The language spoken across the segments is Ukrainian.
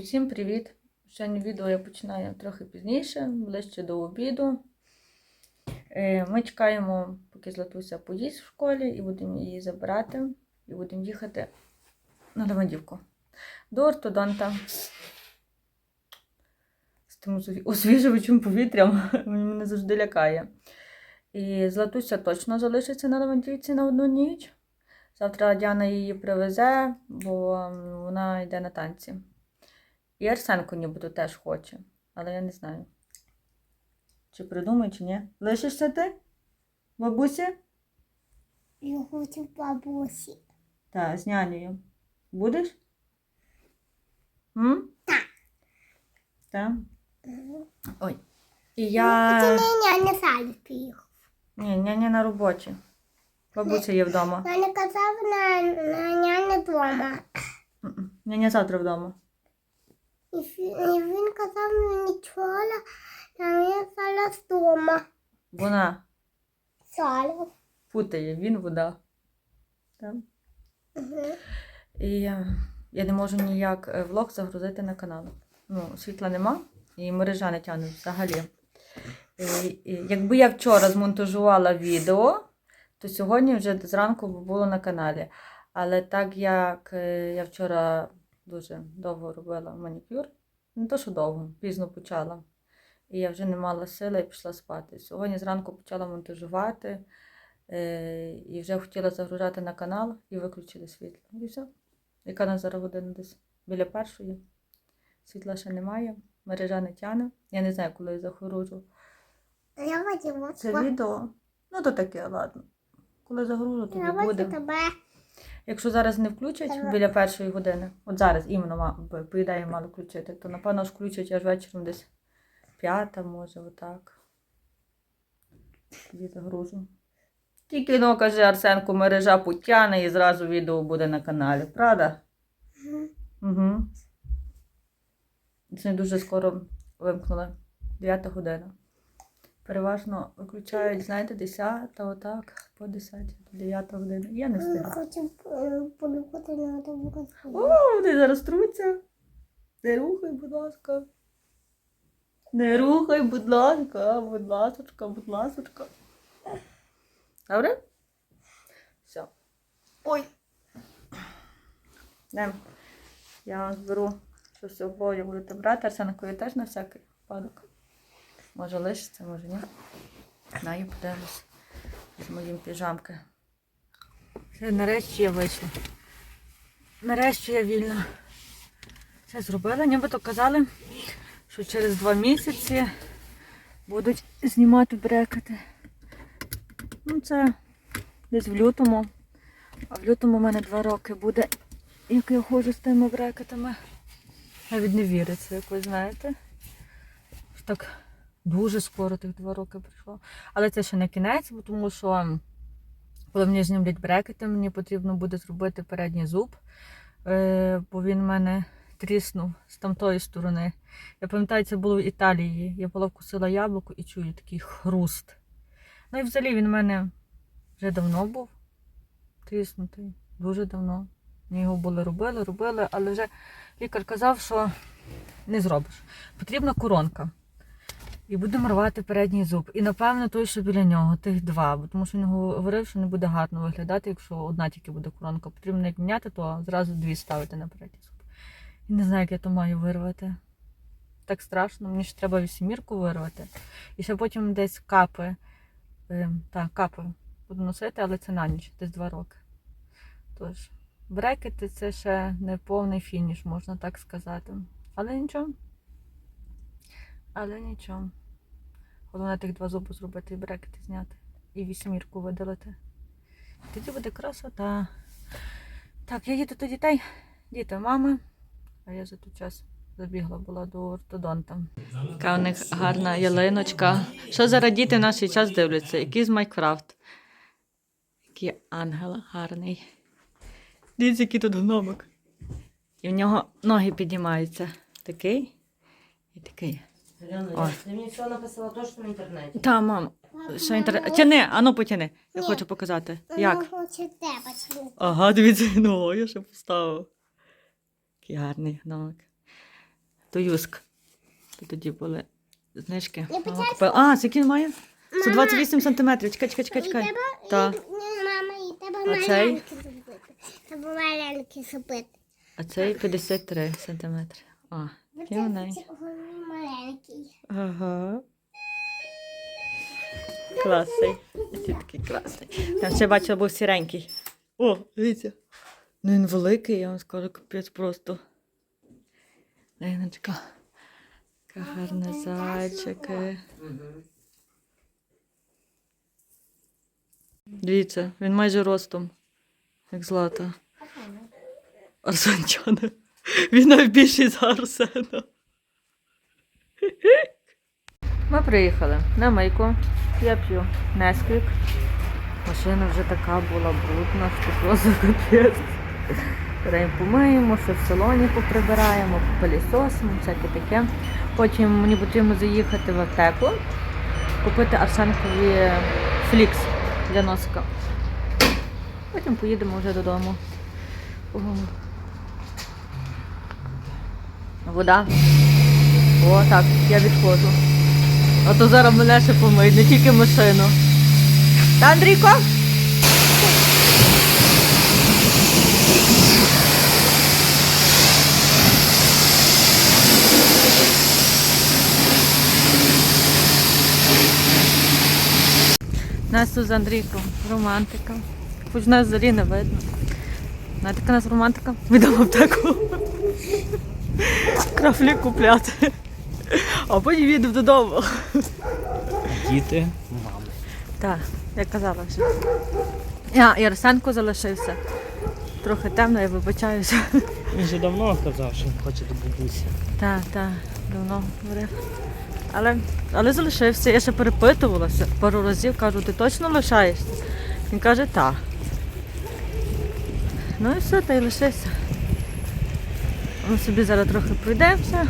усім привіт! Сьогодні відео я починаю трохи пізніше, ближче до обіду. Е, Ми чекаємо, поки Златуся поїсть в школі, і будемо її забирати, і будемо їхати на Левандівку. До ортодонта. З тим осві- освіжувачем повітрям мене завжди лякає. І Златуся точно залишиться на Левандівці на одну ніч. Завтра Діана її привезе, бо вона йде на танці. І Арсенко нібито теж хоче, але я не знаю. Чи придумаю, чи ні. Лишишся ти? Бабусі? Я хочу бабусі. Так, з нянею. Будеш? М? Так. Так. Ой. І Я... я. Це не не садик приїхав. Ні, няня на роботі. Бабуся є вдома. Я не казав на, на няня вдома. Няня завтра вдома. І, він казав мені вчора, а я зараз вдома. Вона Зараз. путає, він вода. Угу. І я, я не можу ніяк е, влог загрузити на канал. Ну, світла нема і мережа не тягне взагалі. І, і, якби я вчора змонтажувала відео, то сьогодні вже зранку було на каналі. Але так як е, я вчора дуже довго робила манікюр, не то, що довго, пізно почала. І я вже не мала сили і пішла спати. Сьогодні зранку почала монтажувати е, і вже хотіла загружати на канал і виключили світло. І все. Яка на зараз година десь біля першої. Світла ще немає, мережа не тяне. Я не знаю, коли я бачу це відео. Ну, то таке, ладно. Коли загружу, тоді буде. Якщо зараз не включать біля першої години, от зараз іменно по ідеї мали включити, то напевно ж включать аж вечором десь п'ята, може, отак. Тоді загружу. Тільки ну, каже Арсенко, мережа потягне і зразу відео буде на каналі, правда? Мгм. Угу. Це дуже скоро вимкнули. 9 година. Переважно виключають, знаєте, 10 отак, по 10, 9 година. Я не Я встигаю. хочу полюбити на тому О, вони зараз труться. Не рухай, будь ласка. Не рухай, будь ласка, будь ласочка, будь ласочка. Добре? Все. Ой. Йдем. Я зберу щось обоє будете брати. Арсенкові теж на всякий випадок. Може лишиться, може ні. Знаю, подивлюсь. З моїм піжамки. Все, нарешті я вийшла. Нарешті я вільна. Все зробила, нібито казали, що через два місяці будуть знімати брекети. Ну, це десь в лютому. А в лютому в мене два роки буде, як я ходжу з тими брекетами. Навіть не віриться, як ви знаєте. Так дуже скоро тих два роки прийшло. Але це ще не кінець, тому що коли мені знімлять брекети, мені потрібно буде зробити передній зуб, е, бо він в мене тріснув з тамтої сторони. Я пам'ятаю, це було в Італії. Я була вкусила яблуко і чую такий хруст. Ну і взагалі він в мене вже давно був тріснутий, дуже давно. Ми його були робили, робили, але вже лікар казав, що не зробиш. Потрібна коронка. І будемо рвати передній зуб. І напевно той, що біля нього, тих два. Бо тому що він говорив, що не буде гарно виглядати, якщо одна тільки буде коронка. Потрібно як міняти, то зразу дві ставити на передній зуб. І не знаю, як я то маю вирвати. Так страшно, мені ж треба вісімірку вирвати. І ще потім десь капи. Е, так, капи буду носити, але це на ніч, десь два роки. Тож, брекети це ще не повний фініш, можна так сказати. Але нічого. Але нічого. Головне тих два зуби зробити і брекети зняти. І вісьмірку видалити. Тоді буде красота. Так, я їду до дітей. Діти мами. А я за той час забігла була до ортодонта. Яка у них гарна ялиночка. Що зараз діти в наш час дивляться? Який з Майнкрафт. Який ангел гарний. Дивіться, який тут гномик. І в нього ноги піднімаються. Такий і такий. Ой. ты мне все написала точно в интернете. Та, мам, що інтернет. Тяни, ану потяни. Я Ні. хочу показати. Як? тебе. Ага, дивіться, ну, я ще поставив. Який гарний гномик. То юск. То тоді були знижки. Я Мама почала купила. А, скільки він має? 128 сантиметрів. Чекай, чекай, чекай, І чекай. треба, Та. і, ні, мама, і треба А цей? малянки зробити. Треба малянки зробити. А цей 53 сантиметри. А, який маленький. Маленький. Ага. Класний. Ти такий класний. Там ще бачила, був сіренький. О, дивіться. Ну він великий, я вам скажу, капець просто. Лейночка. Яка гарна зайчики. Дивіться, він майже ростом, як злата. Арсенчане. Він навіть більший за Арсена. Ми приїхали на мийку. Я п'ю Несквік. Машина вже така була брудна, що просто капець. Беремо помиємо, все в салоні поприбираємо, попилісосимо, всяке таке. Потім мені потрібно заїхати в аптеку, купити Арсенкові флікс для носика. Потім поїдемо вже додому. Вода. О, так, я відходжу. А то зараз мене ще помиють, не тільки машину. Та, Андрійко? Нас тут з Андрійком романтика. Хоч нас взагалі не видно. Знаєте, яка нас романтика? Відомо аптеку. Крафлі купляти. А потім їдемо додому. Діти, мами. Так, я казала вже. Я, і Арсенко залишився. Трохи темно, я вибачаюся. Він вже давно казав, що він хоче до бабусі. Так, так, давно говорив. Але, але залишився. Я ще перепитувалася пару разів, кажу, ти точно лишаєшся? Він каже, так. Ну і все, та й лишився. Ми собі зараз трохи пройдемося,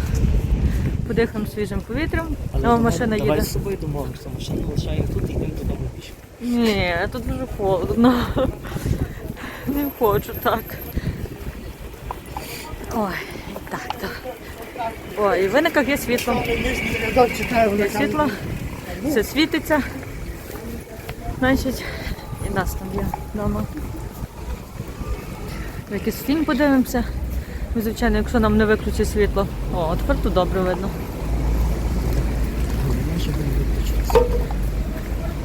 подихаємо свіжим повітрям. О, давай- машина давай їде. з собою домовимося. Машину лишаємо тут і йдемо додому пішки. Ні, тут дуже холодно. Не хочу так. Ой, так, так. Ой, і в виниках є світло. Є світло, все світиться. Значить, і нас там є вдома. Якийсь фільм подивимося. Ну, звичайно, якщо нам не виключить світло. О, тепер тут добре видно. Буде.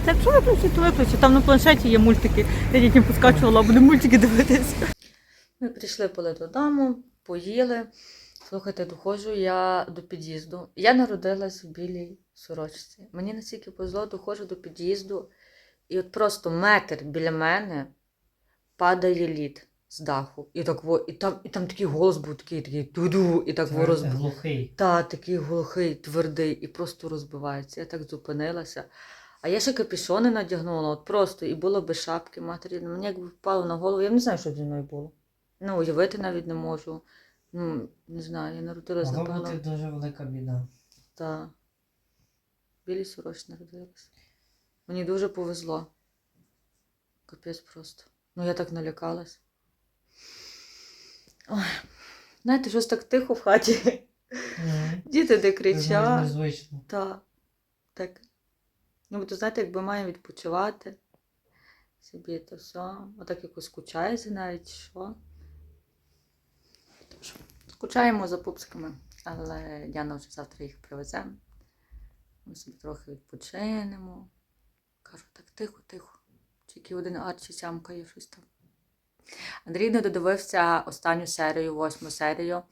Та якщо виключить, то виключить. Там на планшеті є мультики. Я дітям поскачувала, буду мультики дивитися. Ми прийшли поли додому, поїли. Слухайте, доходжу я до під'їзду. Я народилась в білій сорочці. Мені настільки повезло, доходжу до під'їзду, і от просто метр біля мене падає лід з даху. І так во, і там, і там такий голос був такий, такий ду-ду, і так во розбив. глухий. Та, такий глухий, твердий і просто розбивається. Я так зупинилася. А я ще капюшони надягнула, от просто, і було без шапки матері. Ну, Мені якби впало на голову, я не знаю, що зі мною було. Ну, уявити навіть не можу. Ну, не знаю, я народилась, Могла напевно. бути дуже велика біда. Та. Білій сорочці народилась. Мені дуже повезло. Капець просто. Ну, я так налякалась. Ой. Знаєте, щось так тихо в хаті. Діти де кричать. Незвично. Так. Так. Ну, бо то знаєте, якби має відпочивати собі то все. Отак якось скучається навіть, що. Тож, скучаємо за пупсиками, але Діана вже завтра їх привезе. Ми собі трохи відпочинемо. Кажу, так тихо, тихо. Тільки один арчі сямкає щось там. Андрій не додивився останню серію, восьму серію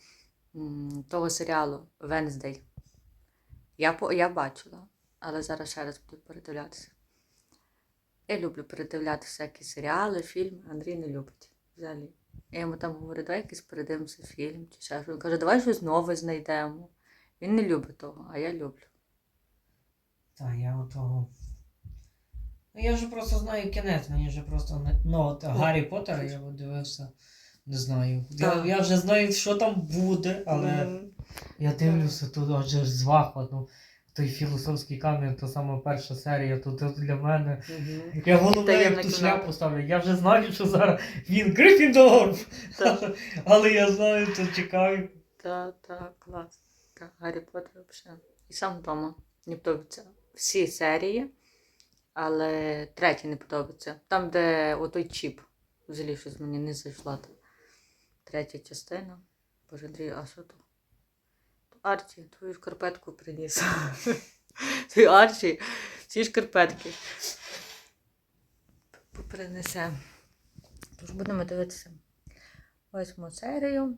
того серіалу Венздей. Я, я бачила, але зараз ще раз буду передивлятися. Я люблю передивлятися всякі серіали, фільми. Андрій не любить взагалі. Я йому там говорю, давай якийсь передивимося фільм чи ще. Він каже, давай щось нове знайдемо. Він не любить того, а я люблю. Так, я отого. Ну я вже просто знаю кінець, мені вже просто не. Ну, от Гаррі Поттера я от дивився. Не знаю. Я, я вже знаю, що там буде, але я дивлюся тут аж з захвату. Той філософський камінь, то сама перша серія, то, то для мене. мгм. Я головне як ту шляпу ставлю. Я вже знаю, що зараз він Грифіндор. Але я знаю, то чекаю. Та, та, клас. фанатка Гаррі Поттера взагалі. І сам вдома. Подобаються всі серії, але третя не подобається. Там, де отой чіп. Взагалі щось мені не зайшла. Третя частина. Боже, Андрій, а що? То Арчі, твою шкарпетку приніс. Твій Арчі, ці шкарпетки. Принесе. Тож будемо дивитися восьму серію.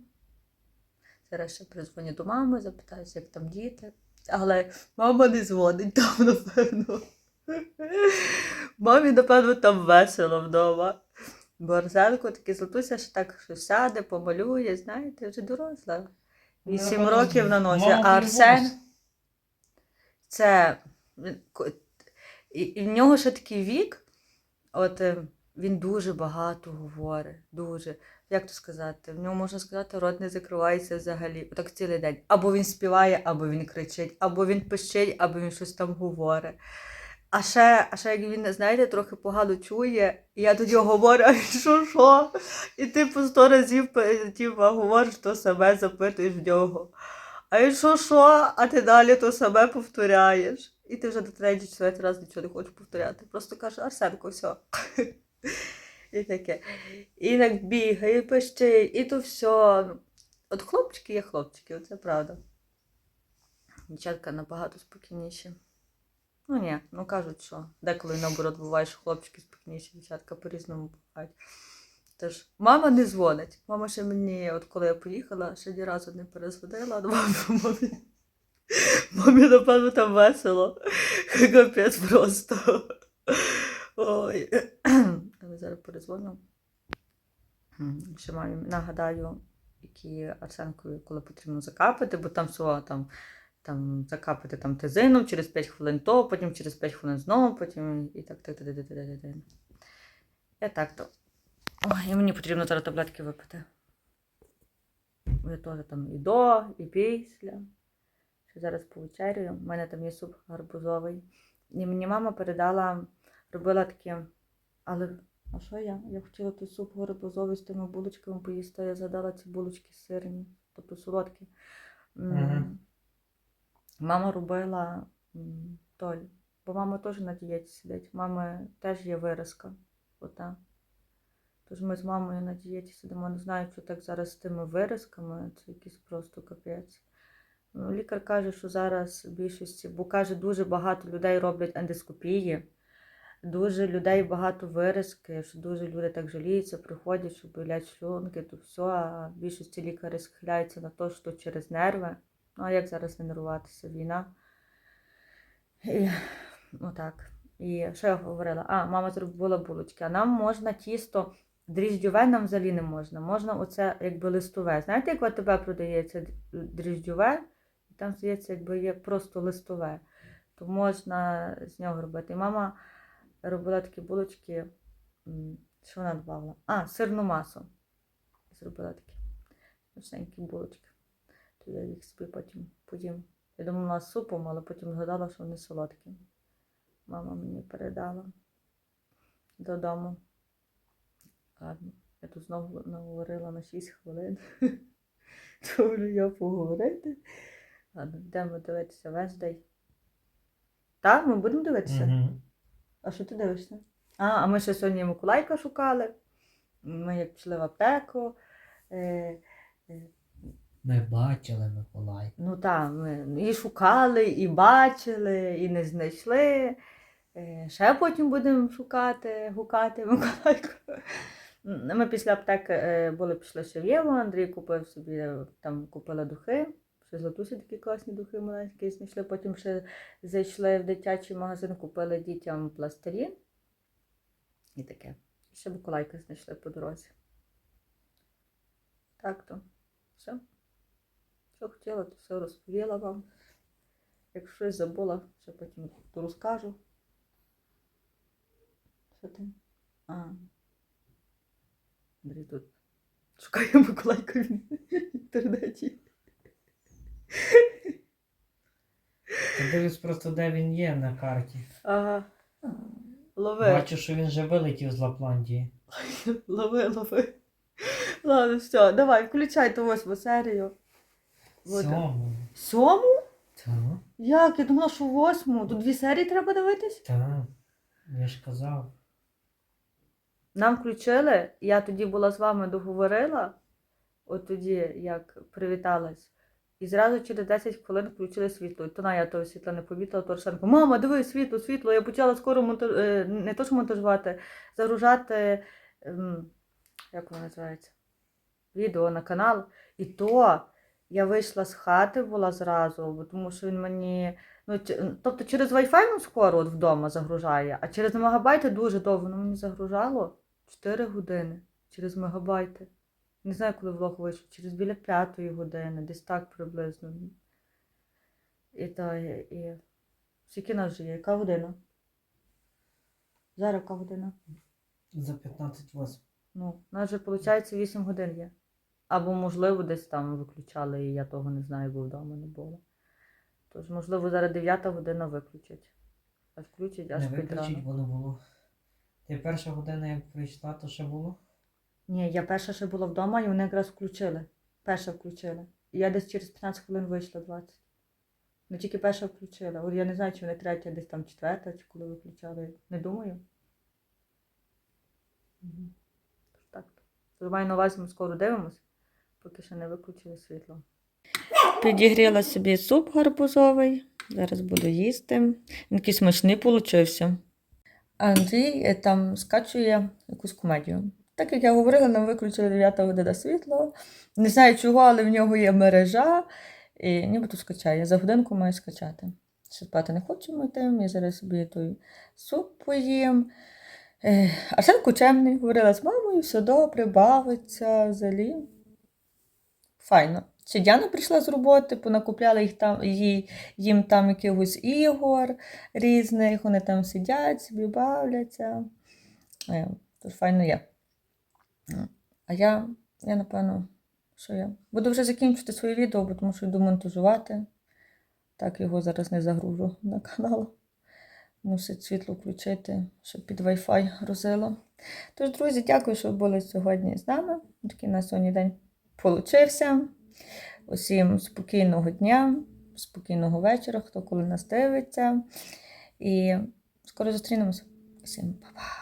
Зараз ще призвоню до мами, запитаюся, як там діти. Але мама не дзвонить там, напевно. Мамі, напевно, там весело вдома. Бо Арсенко такий златуся, що так що сяде, помалює, знаєте, вже доросла. Вісім Ну, років на носі. А Арсен це і, в нього ще такий вік. От е, він дуже багато говорить. Дуже. Як то сказати? В нього можна сказати, рот не закривається взагалі. Отак цілий день. Або він співає, або він кричить, або він пищить, або він щось там говорить. А ще, а ще як він, знаєте, трохи погано чує, і я нього говорю, а що, що? І ти по сто разів типу, говориш то себе, запитуєш в нього. А він що, що? А ти далі то себе повторяєш. І ти вже до третій, четвертий раз нічого не хочеш повторяти. Просто кажеш, Арсенко, все. І таке. І так бігає, пищить, і то все. От хлопчики є хлопчики, це правда. Дівчатка набагато спокійніші. Ну ні, ну кажуть, що деколи наоборот буває, що хлопчики спокійніші, дівчатка по-різному бувають. Тож, мама не дзвонить. Мама ще мені, от коли я поїхала, ще ні разу не перезвонила, мамі, мамі, мамі, напевно, там весело. Капець просто. Ой. Я зараз перезвоню. Ще мамі нагадаю, які Арсенкові, коли потрібно закапати, бо там все там, там закапати там тезином, через 5 хвилин то, потім через 5 хвилин знову, потім і так, так, так, так, так, так. Я так то. Ой, і мені потрібно зараз таблетки випити. Я теж там і до, і після. Ще зараз повечерюю. У мене там є суп гарбузовий. І мені мама передала, робила таке. Але а що я? Я хотіла той суп гарбузовий з тими булочками поїсти, я згадала ці булочки сирні, тобто солодкі. М, Мгм. Мама робила толь, бо мама теж на дієті сидить. Мами теж є виразка. Ота. Тож ми з мамою на дієті сидимо. Не знаю, що так зараз з тими виразками, це якийсь просто капець. Ну, Лікар каже, що зараз в більшості, бо каже, дуже багато людей роблять ендоскопії, дуже людей багато виразки, що дуже люди так жаліються, приходять, що болять шлунки, то все, а в більшості лікарі схиляються на те, що через нерви. Ну, а як зараз не? Війна. І, отак. І що я говорила? А, мама зробила булочки. А нам можна тісто, дріжджове нам взагалі не можна. Можна оце якби листове. Знаєте, як в АТБ продається дріжджове? І там, здається, якби є просто листове. То можна з нього робити. І мама робила такі булочки. Що вона додавала? А, сирну масу. Зробила такі смачненькі булочки. То я їх собі потім поїм. Я думала з супом, але потім згадала, що вони солодкі. Мама мені передала додому. Ладно, я тут знову наговорила на 6 хвилин. То я поговорити. Ладно, йдемо дивитися Вездей. Так, ми будемо дивитися? Мгм. А що ти дивишся? А, а ми ще сьогодні Миколайка шукали. Ми як пішли в аптеку. Е, Ми бачили Миколай. Ну так, ми і шукали, і бачили, і не знайшли. Е, Ще потім будемо шукати, гукати Миколайку. Ми після аптеки е, були пішли ще в Єву, Андрій купив собі, е, там купила духи. Ще златусі такі класні духи маленькі знайшли. Потім ще зайшли в дитячий магазин, купили дітям пластилін. І таке. Ще Миколайка знайшли по дорозі. Так то. Все. Що хотіла, то все розповіла вам. Якщо щось забула, ще потім то розкажу. Що ти? А. Андрій тут шукає Миколайка в інтернеті. Я дивлюсь просто, де він є на карті. Ага. Лови, Бачу, що він вже вилетів з Лапландії. лови, лови. Ладно, все, давай, включай ту восьму серію. Сьому. Сьому? Так, Як? Я думала, що восьму. Тут дві серії треба дивитись? так. Я ж казав. Нам включили, я тоді була з вами договорила, от тоді, як привіталась, і зразу через 10 хвилин включили світло. І то на я того світла не помітила, то Арсенко, мама, диви, світло, світло. Я почала скоро монтаж... е, не то, що монтажувати, загружати, ем, як воно називається, відео на канал. І то я вийшла з хати була зразу, бо тому що він мені. Ну, тобто через Wi-Fi він скоро от вдома загружає, а через мегабайти дуже довго. Воно мені загружало 4 години через мегабайти. Не знаю, коли влог вийшов, через біля п'ятої години, десь так приблизно. І та, і, і... скільки нас вже є? Яка година? Зараз яка година? За 15-8. Ну, у нас вже, виходить, 8 годин є. Або, можливо, десь там виключали, і я того не знаю, бо вдома не було. Тож, можливо, зараз 9 година виключать. А включать аж Не під виключить, рано. бо не було. Ти перша година, як прийшла, то ще було? Ні, я перша ще була вдома, і вони якраз включили. Перша включили. І я десь через 15 хвилин вийшла 20. Ну тільки перша включила. От я не знаю, чи вони третя, десь там четверта, чи коли виключали. Не думаю. Мгм. Тож Так. Тож маю на увазі, ми скоро дивимось, поки ще не виключили світло. Підігріла собі суп гарбузовий. Зараз буду їсти. Він такий смачний получився. Андрій е, там скачує якусь комедію. Так як я говорила, нам виключили 9 година світло. Не знаю чого, але в нього є мережа. І нібито скачає. За годинку маю скачати. Ще спати не хочемо йти. Я зараз собі той суп поїм. Е, Арсен Кучемний говорила з мамою, все добре, бавиться, взагалі. Файно. Ще Діана прийшла з роботи, понакупляла їх там, їй, їм там якихось ігор різних, вони там сидять, собі бавляться. Е, файно є. А я, я напевно, що я буду вже закінчувати своє відео, бо тому що йду монтажувати. Так його зараз не загружу на канал. Мусить світло включити, щоб під Wi-Fi грузило. Тож, друзі, дякую, що ви були сьогодні з нами. Такий на сьогодні день получився. Усім спокійного дня, спокійного вечора, хто коли нас дивиться. І скоро зустрінемося. Всім па-па!